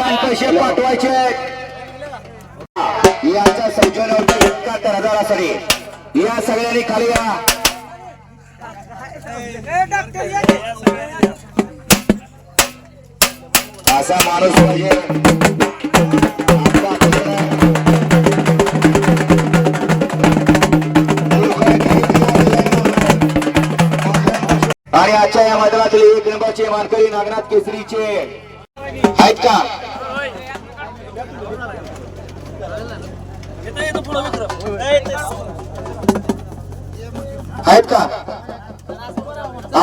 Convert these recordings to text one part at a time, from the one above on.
चला पैसे पाठवायचे. याचा सौजन्य होतं एकाहत्तर हजारासाठी या सगळ्यांनी खाली या. असा माणूस पाहिजे. आणि आजच्या या मैदानातील एक नंबरचे मानकरी नागनाथ केसरीचे. आहेत का? आहेत का?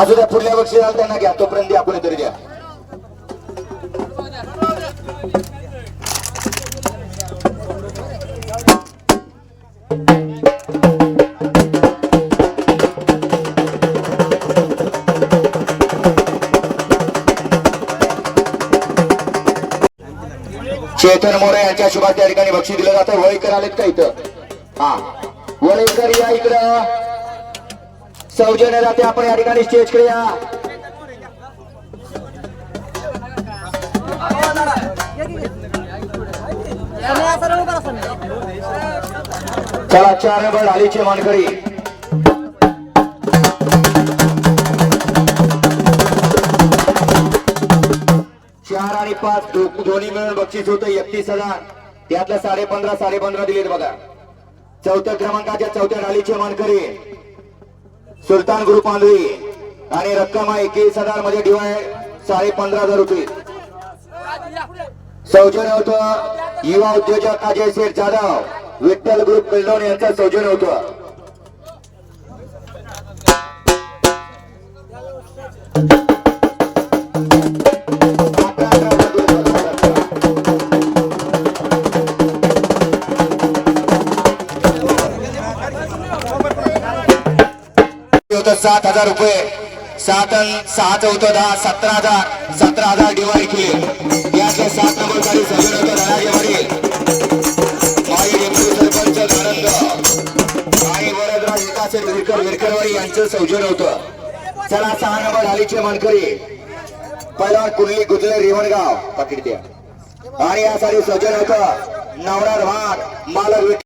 अजून पुढल्या वर्षी झालं त्यांना घ्या तोपर्यंत द्या तरी द्या. चेतन मोरे यांच्या शुभात त्या ठिकाणी बक्षी दिलं जातं. वळीकर आलेत का इथं? हा. वळीकर या इकडं. सौजन्य जाते आपण या ठिकाणी स्टेजकडे या. चला चार नंबर आलीचे मानकरी. जवळपास दोन्ही मिळून बक्षीस होतं एकतीस हजार. त्यातलं साडे पंधरा साडे पंधरा दिलेत बघा. चौथ्या क्रमांकाच्या चौथ्या डालीचे मानकरी सुलतान ग्रुप आंधळी आणि रक्कम आहे एकवीस हजारमध्ये डिवाइड साडे पंधरा हजार रुपये. सौजन्य होतं युवा उद्योजक अजय शेठ जाधव विठ्ठल ग्रुप कल्लोन यांचं सौजन्य होतं. होतं सात हजार रुपये. सात सहाच होतं दहा सतरा हजार. सतरा हजार डिवाइड केले. यातले सात नंबर गाडी सगळं होतं धनाजी वडील माई डेप्युटी सरपंच आनंद आणि वरदराज विकास विरकर विरकरवाडी यांचं सौजन्य होतं. चला सहा नंबर ढालीचे मानकरी. पहिला कुर्ली गुजले रेवणगाव. पाकिट द्या. आणि यासाठी सौजन्य होतं नवरा भाग मालक